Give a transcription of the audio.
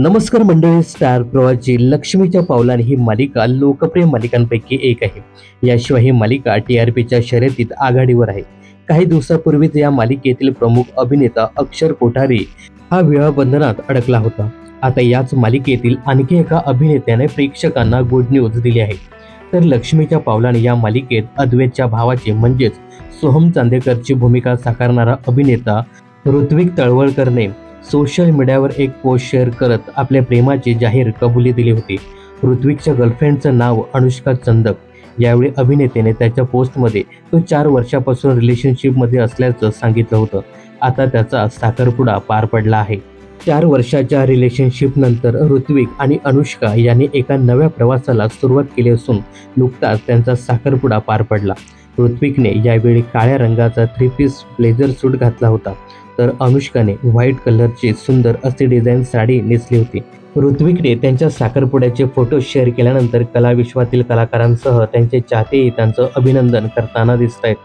नमस्कार मंडळी स्टार प्रवाची लक्ष्मीच्या पावलाने ही मालिका लोकप्रिय मालिकांपैकी एक आहे. याशिवाय ही मालिका टी आर पीच्या शर्यतीत आघाडीवर आहे. काही दिवसापूर्वीच या मालिकेतील प्रमुख अभिनेता अक्षर कोठारी हा विवाहबंधनात अडकला होता. आता याच मालिकेतील आणखी एका अभिनेत्याने प्रेक्षकांना गुड न्यूज दिली आहे. तर लक्ष्मीच्या पावलाने या मालिकेत अद्वैतच्या भावाचे म्हणजेच सोहम चांदेकरची भूमिका साकारणारा अभिनेता ऋत्विक तळवळकरने सोशल मीडियावर एक पोस्ट शेअर करत आपल्या प्रेमाची जाहीर कबुली दिली होती. ऋत्विकच्या गर्लफ्रेंडचं नाव अनुष्का चंदक. यावेळी अभिनेत्याने त्याच्या पोस्टमध्ये तो चार वर्षापासून रिलेशनशिपमध्ये असल्याचं सांगितलं होतं. आता त्याचा साखरपुडा पार पडला आहे. चार वर्षाच्या रिलेशनशिपनंतर ऋत्विक आणि अनुष्का यांनी एका नव्या प्रवासाला सुरुवात केली असून नुकताच त्यांचा साखरपुडा पार पडला. ऋत्विकने यावेळी काळ्या रंगाचा थ्री पीस ब्लेझर सूट घातला होता. तर अनुष्काने व्हाईट कलरची सुंदर अशी डिझाईन साडी नेसली होती. ऋत्विकने त्यांच्या साखरपुड्याचे फोटो शेअर केल्यानंतर कलाविश्वातील कलाकारांसह त्यांचे चाहतेही त्यांचं अभिनंदन करताना दिसत आहेत